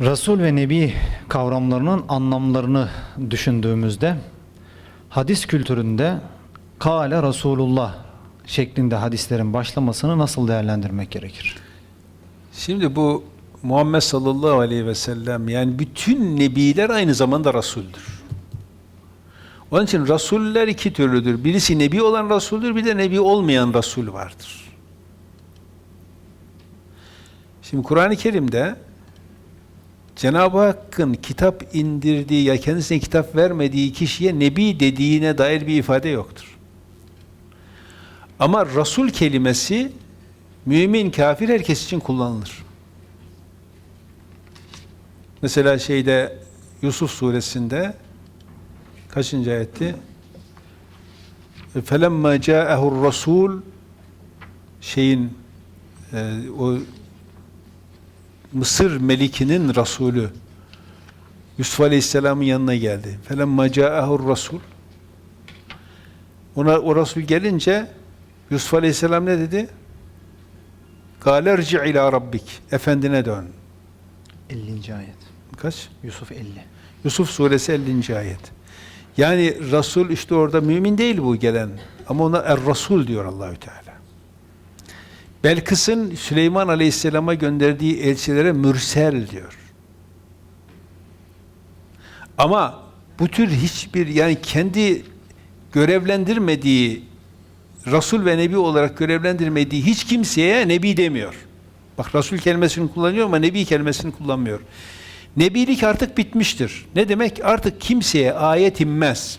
Resul ve Nebi kavramlarının anlamlarını düşündüğümüzde hadis kültüründe Kale Resulullah şeklinde hadislerin başlamasını nasıl değerlendirmek gerekir? Şimdi bu Muhammed sallallahu aleyhi ve sellem yani bütün nebiler aynı zamanda Resul'dür. Onun için Resuller iki türlüdür. Birisi nebi olan Resul'dür, bir de nebi olmayan Resul vardır. Şimdi Kur'an-ı Kerim'de Cenab-ı Hakk'ın kitap indirdiği ya kendisine kitap vermediği kişiye nebi dediğine dair bir ifade yoktur. Ama Resul kelimesi mümin, kafir herkes için kullanılır. Mesela şeyde Yusuf suresinde kaçıncı ayetti? فَلَمَّا جَاءَهُ الرَّسُولُ şeyin e, o Mısır melikinin Resulü Yusuf Aleyhisselam'ın yanına geldi. فَلَمَّا جَاءَهُ الرَّسُولُ Ona o Resul gelince Yusuf Aleyhisselam ne dedi? قَالَ ارْجِعْ ila rabbik Efendine dön. 50. ayet. Kaç? Yusuf 50. Yusuf suresi 50. ayet. Yani Resul işte orada mümin değil bu gelen. Ama ona Er-Rasul diyor Allahü Teala. Belkıs'ın Süleyman Aleyhisselam'a gönderdiği elçilere mürsel diyor. Ama bu tür hiçbir yani kendi görevlendirmediği Resul ve Nebi olarak görevlendirmediği hiç kimseye Nebi demiyor. Bak Resul kelimesini kullanıyor ama Nebi kelimesini kullanmıyor. Nebilik artık bitmiştir. Ne demek? Artık kimseye ayet inmez.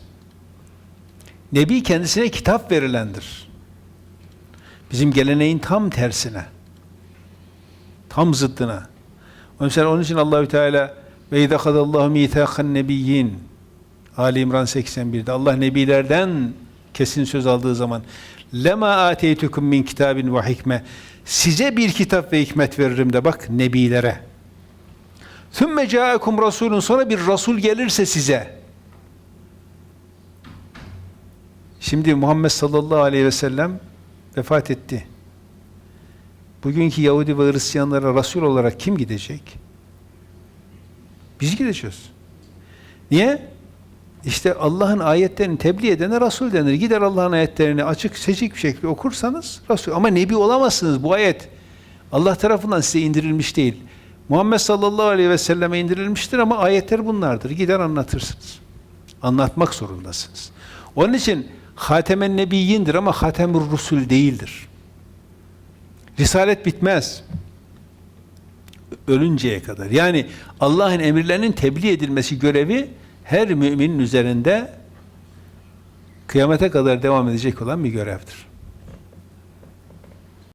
Nebi kendisine kitap verilendir. Bizim geleneğin tam tersine. Tam zıddına. İçin, onun için Allahü Teala ve izâ kadallahu mîthâkan nebiyyin Ali İmran 81'de Allah nebilerden kesin söz aldığı zaman lema ateytukum min kitabin ve hikme size bir kitap ve hikmet veririm de bak nebilere. Sümme ca'akum rasulun sonra bir rasul gelirse size. Şimdi Muhammed sallallahu aleyhi ve sellem vefat etti. Bugünkü Yahudi ve Hristiyanlara Resul olarak kim gidecek? Biz gideceğiz. Niye? İşte Allah'ın ayetlerini tebliğ edene Resul denir. Gider Allah'ın ayetlerini açık seçik bir şekilde okursanız Resul. Ama Nebi olamazsınız. Bu ayet Allah tarafından size indirilmiş değil. Muhammed sallallahu aleyhi ve selleme indirilmiştir ama ayetler bunlardır. Gider anlatırsınız. Anlatmak zorundasınız. Onun için Hatemen Nebiyyindir ama Hatemur Rusul değildir. Risalet bitmez. Ölünceye kadar. Yani Allah'ın emirlerinin tebliğ edilmesi görevi her müminin üzerinde kıyamete kadar devam edecek olan bir görevdir.